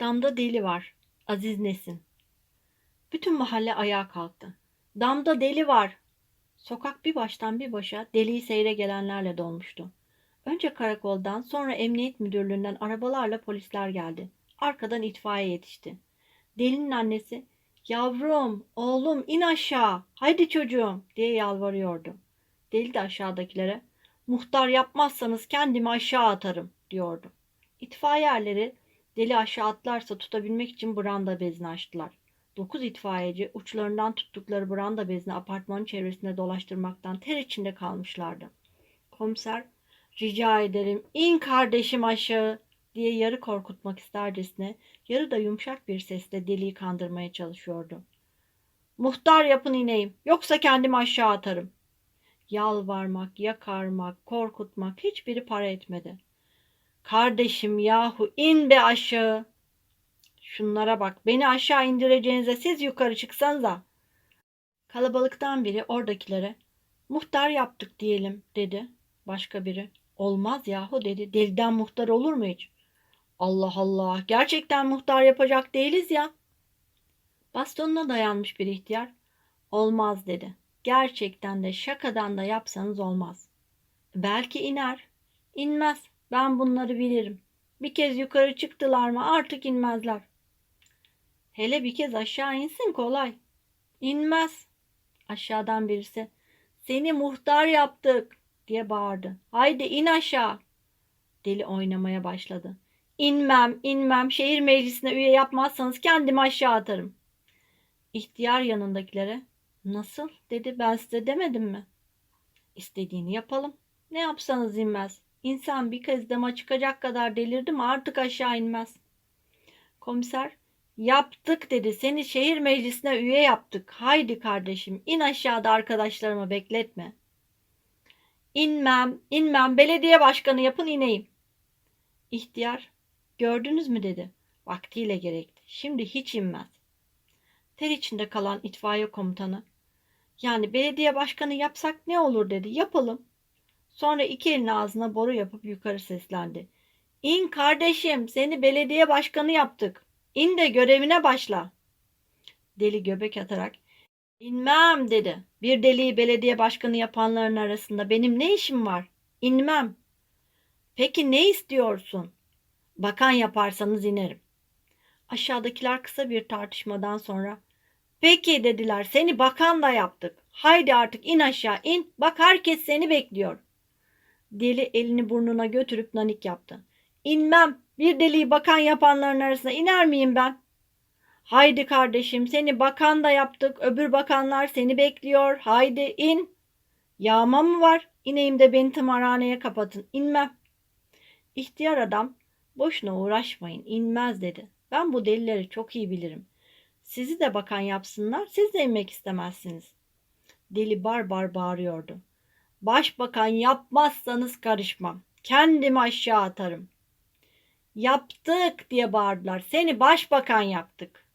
Damda deli var. Aziz Nesin. Bütün mahalle ayağa kalktı. Damda deli var. Sokak bir baştan bir başa deliyi seyre gelenlerle dolmuştu. Önce karakoldan sonra emniyet müdürlüğünden arabalarla polisler geldi. Arkadan itfaiye yetişti. Delinin annesi yavrum, oğlum in aşağı, haydi çocuğum diye yalvarıyordu. Deli de aşağıdakilere muhtar yapmazsanız kendimi aşağı atarım diyordu. İtfaiye erleri deli aşağı atlarsa tutabilmek için branda bezini açtılar. Dokuz itfaiyeci uçlarından tuttukları branda bezini apartmanın çevresinde dolaştırmaktan ter içinde kalmışlardı. Komiser rica ederim in kardeşim aşağı diye yarı korkutmak istercesine yarı da yumuşak bir sesle deliyi kandırmaya çalışıyordu. Muhtar yapın ineyim yoksa kendimi aşağı atarım. Yalvarmak, yakarmak, korkutmak hiçbiri para etmedi. Kardeşim yahu in be aşağı. Şunlara bak beni aşağı indireceğinize siz yukarı çıksanıza. Kalabalıktan biri oradakilere muhtar yaptık diyelim dedi. Başka biri olmaz yahu dedi. Deliden muhtar olur mu hiç? Allah Allah gerçekten muhtar yapacak değiliz ya. Bastonuna dayanmış bir ihtiyar olmaz dedi. Gerçekten de şakadan da yapsanız olmaz. Belki iner. İnmez. Ben bunları bilirim. Bir kez yukarı çıktılar mı artık inmezler. Hele bir kez aşağı insin kolay. İnmez. Aşağıdan birisi seni muhtar yaptık diye bağırdı. Haydi in aşağı. Deli oynamaya başladı. İnmem, inmem. Şehir meclisine üye yapmazsanız kendimi aşağı atarım. İhtiyar yanındakilere nasıl dedi ben size demedim mi? İstediğini yapalım. Ne yapsanız inmez. İnsan bir kez dama çıkacak kadar delirdi mi artık aşağı inmez. Komiser yaptık dedi seni şehir meclisine üye yaptık. Haydi kardeşim in aşağıda arkadaşlarımı bekletme. İnmem, inmem belediye başkanı yapın ineyim. İhtiyar gördünüz mü dedi. Vaktiyle gerekti. Şimdi hiç inmez. Ter içinde kalan itfaiye komutanı yani belediye başkanı yapsak ne olur dedi. Yapalım. Sonra iki elini ağzına boru yapıp yukarı seslendi. İn kardeşim seni belediye başkanı yaptık. İn de görevine başla. Deli göbek atarak inmem dedi. Bir deliyi belediye başkanı yapanların arasında benim ne işim var? İnmem. Peki ne istiyorsun? Bakan yaparsanız inerim. Aşağıdakiler kısa bir tartışmadan sonra Peki dediler seni bakan da yaptık. Haydi artık in aşağı in. Bak herkes seni bekliyor. Deli elini burnuna götürüp nanik yaptı. İnmem. Bir deliyi bakan yapanların arasına iner miyim ben? Haydi kardeşim seni bakan da yaptık. Öbür bakanlar seni bekliyor. Haydi in. Yağma mı var? İneyim de beni tımarhaneye kapatın. İnmem. İhtiyar adam boşuna uğraşmayın inmez dedi. Ben bu delileri çok iyi bilirim. Sizi de bakan yapsınlar, siz de inmek istemezsiniz. Deli bar bar bağırıyordu. Başbakan yapmazsanız karışmam. Kendimi aşağı atarım. Yaptık diye bağırdılar. Seni başbakan yaptık.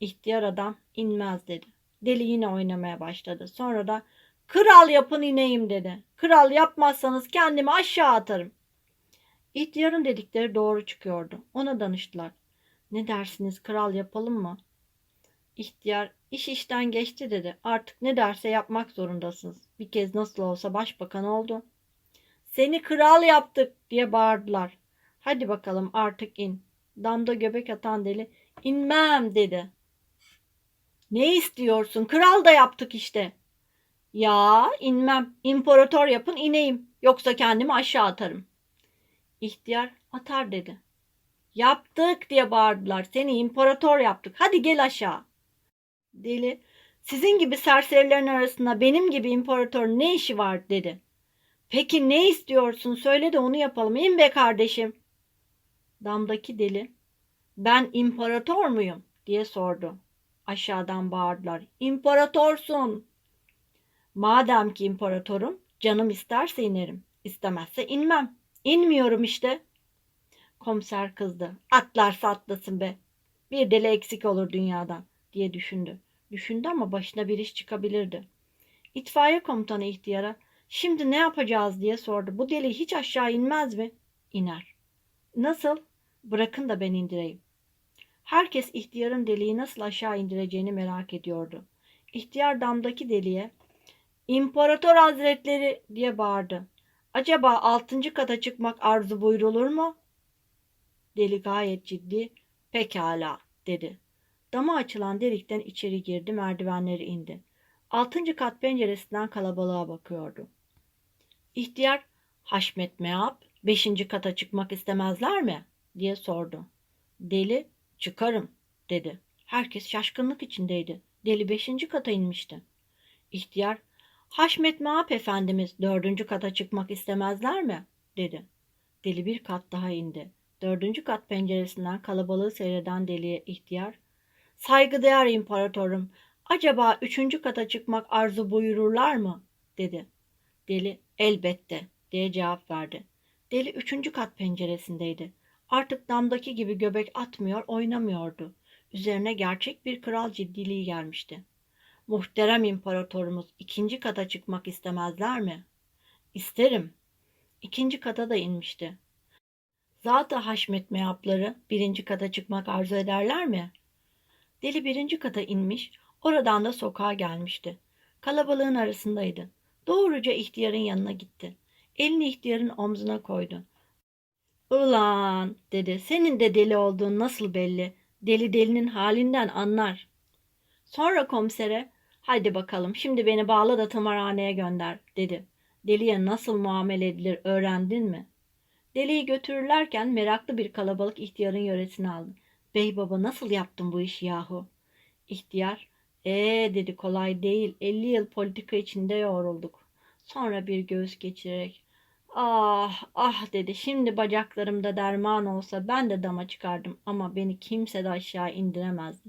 İhtiyar adam inmez dedi. Deli yine oynamaya başladı. Sonra da kral yapın ineyim dedi. Kral yapmazsanız kendimi aşağı atarım. İhtiyarın dedikleri doğru çıkıyordu. Ona danıştılar. Ne dersiniz kral yapalım mı? İhtiyar iş işten geçti dedi. Artık ne derse yapmak zorundasınız. Bir kez nasıl olsa başbakan oldu. Seni kral yaptık diye bağırdılar. Hadi bakalım artık in. Damda göbek atan deli inmem dedi. Ne istiyorsun? Kral da yaptık işte. Ya inmem. İmparator yapın ineyim. Yoksa kendimi aşağı atarım. İhtiyar atar dedi. Yaptık diye bağırdılar. Seni imparator yaptık. Hadi gel aşağı. Deli, sizin gibi serserilerin arasında benim gibi imparator ne işi var dedi. Peki ne istiyorsun söyle de onu yapalım. İn be kardeşim. Damdaki deli, ben imparator muyum diye sordu. Aşağıdan bağırdılar. İmparatorsun. Madem ki imparatorum, canım isterse inerim. İstemezse inmem. İnmiyorum işte. Komiser kızdı. Atlarsa atlasın be. Bir deli eksik olur dünyadan diye düşündü. Düşündü ama başına bir iş çıkabilirdi. İtfaiye komutanı ihtiyara şimdi ne yapacağız diye sordu. Bu deli hiç aşağı inmez mi? İner. Nasıl? Bırakın da ben indireyim. Herkes ihtiyarın deliği nasıl aşağı indireceğini merak ediyordu. İhtiyar damdaki deliğe İmparator Hazretleri diye bağırdı. Acaba altıncı kata çıkmak arzu buyrulur mu? Deli gayet ciddi. Pekala dedi. Dama açılan delikten içeri girdi merdivenleri indi. Altıncı kat penceresinden kalabalığa bakıyordu. İhtiyar Haşmet Meap beşinci kata çıkmak istemezler mi? diye sordu. Deli çıkarım dedi. Herkes şaşkınlık içindeydi. Deli beşinci kata inmişti. İhtiyar Haşmet Meap Efendimiz dördüncü kata çıkmak istemezler mi? dedi. Deli bir kat daha indi. Dördüncü kat penceresinden kalabalığı seyreden deliye ihtiyar Saygıdeğer imparatorum, acaba üçüncü kata çıkmak arzu buyururlar mı? dedi. Deli, elbette diye cevap verdi. Deli üçüncü kat penceresindeydi. Artık damdaki gibi göbek atmıyor, oynamıyordu. Üzerine gerçek bir kral ciddiliği gelmişti. Muhterem imparatorumuz ikinci kata çıkmak istemezler mi? İsterim. İkinci kata da inmişti. Zat-ı haşmet meyapları birinci kata çıkmak arzu ederler mi? Deli birinci kata inmiş, oradan da sokağa gelmişti. Kalabalığın arasındaydı. Doğruca ihtiyarın yanına gitti. Elini ihtiyarın omzuna koydu. Ulan dedi, senin de deli olduğun nasıl belli? Deli delinin halinden anlar. Sonra komisere, hadi bakalım şimdi beni bağla da tımarhaneye gönder dedi. Deliye nasıl muamele edilir öğrendin mi? Deliyi götürürlerken meraklı bir kalabalık ihtiyarın yöresini aldı. Bey baba nasıl yaptın bu işi yahu? İhtiyar, ee dedi kolay değil. 50 yıl politika içinde yoğrulduk. Sonra bir göğüs geçirerek, ah ah dedi. Şimdi bacaklarımda derman olsa ben de dama çıkardım ama beni kimse de aşağı indiremezdi.